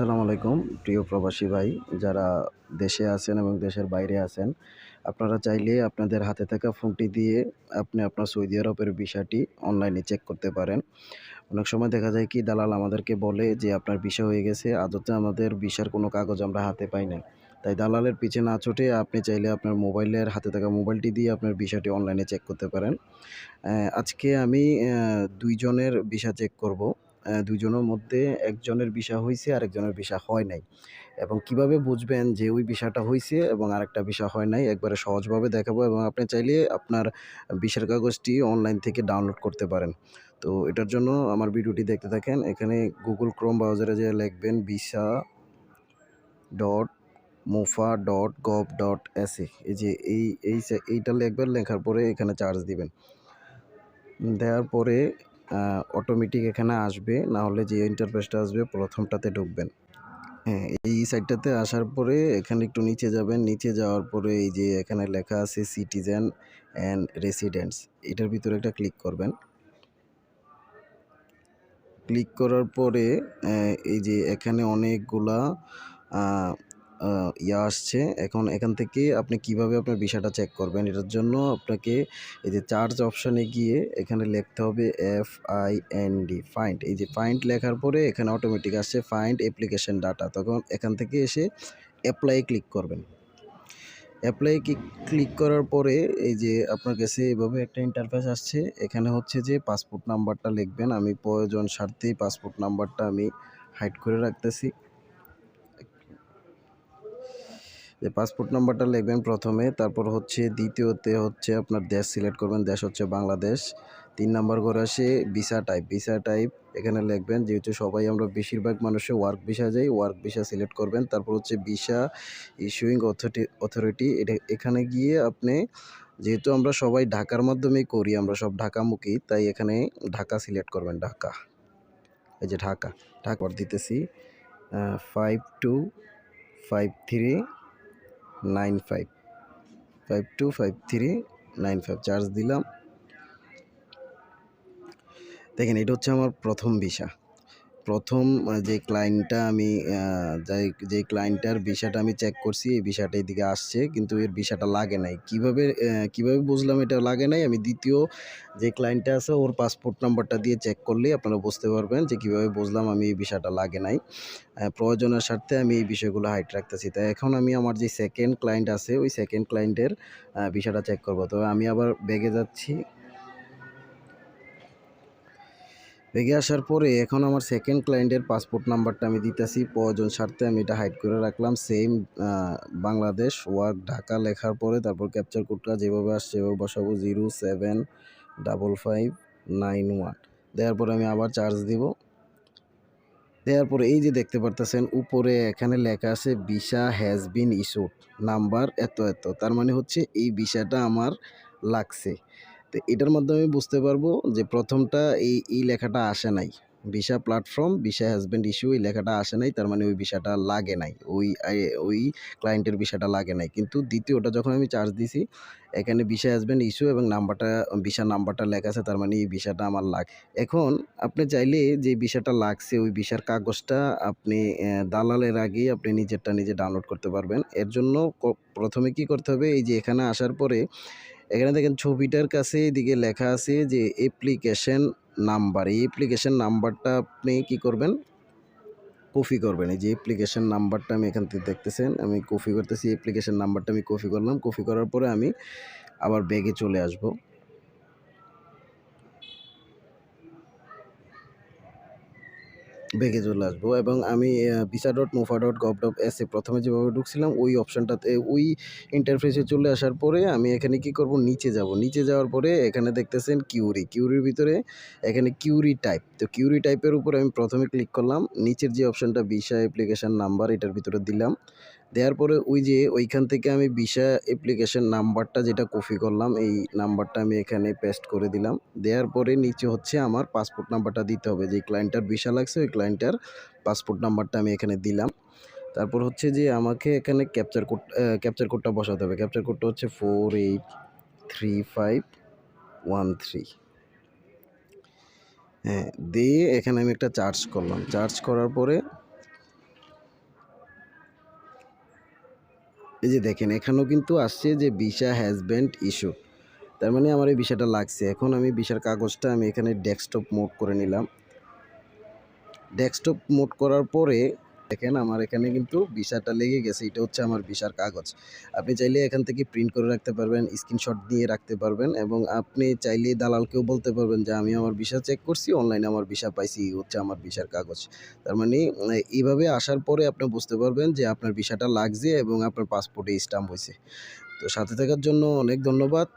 আসসালামু আলাইকুম, প্রিয় প্রবাসী ভাই, যারা দেশে আছেন এবং দেশের বাইরে আছেন। আপনারা চাইলে আপনাদের হাতে থাকা ফোনটি দিয়ে আপনি আপনার সৌদি আরবের ভিসাটি অনলাইনে চেক করতে পারেন। অনেক সময় দেখা যায় কি, দালাল আমাদেরকে বলে যে, আপনার ভিসা হয়ে গেছে, আদতে আমাদের ভিসার কোনো কাগজ আমরা হাতে পাই না তাই দালালের পিছে না ছুটে আপনি চাইলে আপনার মোবাইলের হাতে থাকা মোবাইলটি দিয়ে আপনার ভিসাটি অনলাইনে চেক করতে পারেন। আজকে আমি দুইজনের ভিসা চেক করব। আহ, দুইজনের মধ্যে একজনের ভিসা হয়েছে আরেকজনের ভিসা হয় নাই। এবং কীভাবে বুঝবেন যে ওই ভিসাটা হয়েছে এবং আরেকটা ভিসা হয় নাই একবারে সহজভাবে দেখাবো এবং আপনি চাইলে আপনার ভিসার কাগজটি অনলাইন থেকে ডাউনলোড করতে পারেন। তো এটার জন্য আমার ভিডিওটি দেখতে থাকেন। এখানে গুগল ক্রোম ব্রাউজারে যে লিখবেন visa dot mofa dot gov dot এসে এই যে এই এইটা লিখবেন লেখার পরে এখানে চার্জ দিবেন। দেওয়ার পরে অটোমেটিক এখানে আসবে না হলে যে ইন্টারফেসটা আসবে প্রথমটাতে ঢুকবেন। হ্যাঁ এই সাইটটাতে আসার পরে এখানে একটু নিচে যাবেন। নিচে যাওয়ার পরে এই যে এখানে লেখা আছে সিটিজেন অ্যান্ড রেসিডেন্টস এটার ভিতরে একটা ক্লিক করবেন। ক্লিক করার পরে এই যে এখানে অনেকগুলা ইয়া আসছে। এখন এখান থেকে আপনি কীভাবে আপনার ভিসাটা চেক করবেন? এটার জন্য আপনাকে এই যে চার্জ অপশানে গিয়ে এখানে লিখতে হবে F I N D find এই যে ফাইন্ড লেখার পরে এখানে অটোমেটিক আসছে ফাইন্ড অ্যাপ্লিকেশন ডাটা তখন এখান থেকে এসে অ্যাপ্লাই ক্লিক করবেন। অ্যাপ্লাই ক্লিক করার পরে এই যে আপনার কাছে এভাবে একটা ইন্টারফেস আসছে। এখানে হচ্ছে যে পাসপোর্ট নাম্বারটা লিখবেন। আমি প্রয়োজন স্বার্থেই পাসপোর্ট নাম্বারটা আমি হাইড করে রাখতেছি। যে পাসপোর্ট নাম্বারটা লিখবেন প্রথমে, তারপর হচ্ছে দ্বিতীয়তে হচ্ছে আপনার দেশ সিলেক্ট করবেন, দেশ হচ্ছে বাংলাদেশ। তিন নাম্বার করে আসে ভিসা টাইপ ভিসা টাইপ এখানে লিখবেন, যেহেতু সবাই আমরা বেশিরভাগ মানুষে ওয়ার্ক ভিসা যাই ওয়ার্ক ভিসা সিলেক্ট করবেন। তারপর হচ্ছে ভিসা ইস্যুইং অথরিটি অথরিটি এটা এখানে গিয়ে আপনি যেহেতু আমরা সবাই ঢাকার মাধ্যমেই করি, আমরা সব ঢাকামুখী, তাই এখানে ঢাকা সিলেক্ট করবেন, ঢাকা। এই যে ঢাকা ঢাকা, দিতেছি five two five three nine five five two, five three, nine five, charge দিলাম। দেখেন, এটা হচ্ছে আমার প্রথম ভিসা। প্রথম যে ক্লায়েন্টটা আমি যে ক্লায়েন্টটার ভিসাটা আমি চেক করছি, এই ভিসাটা এদিকে আসছে, কিন্তু এর ভিসাটা লাগে নাই। কীভাবে কীভাবে বুঝলাম এটা লাগে নাই? আমি দ্বিতীয় যে ক্লায়েন্টটা আছে, ওর পাসপোর্ট নাম্বারটা দিয়ে চেক করলেই আপনারা বুঝতে পারবেন যে কীভাবে বুঝলাম আমি এই ভিসাটা লাগে নাই। প্রয়োজনের স্বার্থে আমি এই বিষয়গুলো হাইট রাখতেছি। তাই এখন আমি আমার যে সেকেন্ড ক্লায়েন্ট আছে, ওই সেকেন্ড ক্লায়েন্টের ভিসাটা চেক করব। তবে আমি আবার ব্যাগে যাচ্ছি। ব্যাগে আসার পরে এখন আমার সেকেন্ড ক্লায়েন্টের পাসপোর্ট নাম্বারটা আমি দিতেছি। প্রয়োজন স্বার্থে আমি এটা হাইড করে রাখলাম। সেম বাংলাদেশ, ওয়ার্ক, ঢাকা লেখার পরে তারপর ক্যাপচার কোডটা যেভাবে আসছে সেভাবে বসাবো। Zero seven double five nine one দেওয়ার পরে আমি আবার চার্জ দিব। দেওয়ার পরে এই যে দেখতে পারতেছেন, উপরে এখানে লেখা আছে visa has been issued number এত এত। তার মানে হচ্ছে এই ভিসাটা আমার লাগছে। তো এটার মাধ্যমে বুঝতে পারব যে প্রথমটা এই এই লেখাটা আসে নাই। Visa platform visa has been issue এই লেখাটা আসে নাই, তার মানে ওই ভিসাটা লাগে নাই। ওই ওই ক্লায়েন্টের ভিসাটা লাগে নাই। কিন্তু দ্বিতীয়টা যখন আমি চার্জ দিছি, এখানে ভিসা হাজব্যান্ড ইস্যু এবং নাম্বারটা ভিসা নাম্বারটা লেখা আছে, তার মানে এই ভিসাটা আমার লাগ, এখন আপনি চাইলে যে ভিসাটা লাগছে, ওই ভিসার কাগজটা আপনি দালালের আগেই আপনি নিজেরটা নিজে ডাউনলোড করতে পারবেন। এর জন্য প্রথমে কি করতে হবে, এই যে এখানে আসার পরে এখানে দেখেন ছবিটার কাছে এদিকে লেখা আছে যে অ্যাপ্লিকেশন নাম্বার এই অ্যাপ্লিকেশন নাম্বারটা আপনি কি করবেন? কপি করবেন। এই যে অ্যাপ্লিকেশন নাম্বারটা আমি এখান থেকে দেখতেছেন, আমি কপি করতেছি অ্যাপ্লিকেশন নাম্বারটা আমি কপি করলাম। কপি করার পরে আমি আবার ব্যাগে চলে আসব। ব্যাগে চলে আসব এবং আমি visa dot mofa dot gov dot S A প্রথমে যেভাবে ঢুকছিলাম, ওই অপশানটাতে ওই ইন্টারফেসে চলে আসার পরে আমি এখানে কি করব? নিচে যাব। নিচে যাওয়ার পরে এখানে দেখতেছেন কিউরি কিউরির ভিতরে এখানে কিউরি টাইপ তো কিউরি টাইপের উপরে আমি প্রথমে ক্লিক করলাম। নিচের যে অপশানটা ভিসা অ্যাপ্লিকেশান নাম্বার এটার ভিতরে দিলাম। দেওয়ার পরে ওই যে ওইখান থেকে আমি ভিসা অ্যাপ্লিকেশন নাম্বারটা যেটা কপি করলাম, এই নাম্বারটা আমি এখানে পেস্ট করে দিলাম। দেওয়ার পরে নিচে হচ্ছে আমার পাসপোর্ট নাম্বারটা দিতে হবে। যে ক্লায়েন্টটার ভিসা লাগছে, ওই ক্লায়েন্টটার পাসপোর্ট নাম্বারটা আমি এখানে দিলাম। তারপর হচ্ছে যে আমাকে এখানে ক্যাপচার কোড ক্যাপচার কোডটা বসাতে হবে। ক্যাপচার কোডটা হচ্ছে four eight three five one three হ্যাঁ দিয়ে এখানে আমি একটা চার্জ করলাম। চার্জ করার পরে এই যে দেখেন, এখানেও কিন্তু আসছে যে ভিসা হ্যাজব্যান্ড ইস্যু তার মানে আমার এই ভিসাটা লাগছে। এখন আমি ভিসার কাগজটা আমি এখানে ডেস্কটপ মোড করে নিলাম। ডেস্কটপ মোড করার পরে দেখেন, আমার এখানে কিন্তু ভিসাটা লেগে গেছে। এটা হচ্ছে আমার ভিসার কাগজ। আপনি চাইলে এখান থেকে প্রিন্ট করে রাখতে পারবেন স্ক্রিনশট দিয়ে রাখতে পারবেন এবং আপনি চাইলে দালালকেও বলতে পারবেন যে, আমি আমার ভিসা চেক করছি অনলাইনে আমার ভিসা পাইছি হচ্ছে আমার ভিসার কাগজ। তার মানে এইভাবে আসার পরে আপনি বুঝতে পারবেন যে, আপনার ভিসাটা লাগছে এবং আপনার পাসপোর্টে স্টাম্প হয়েছে তো সাথে থাকার জন্য অনেক ধন্যবাদ।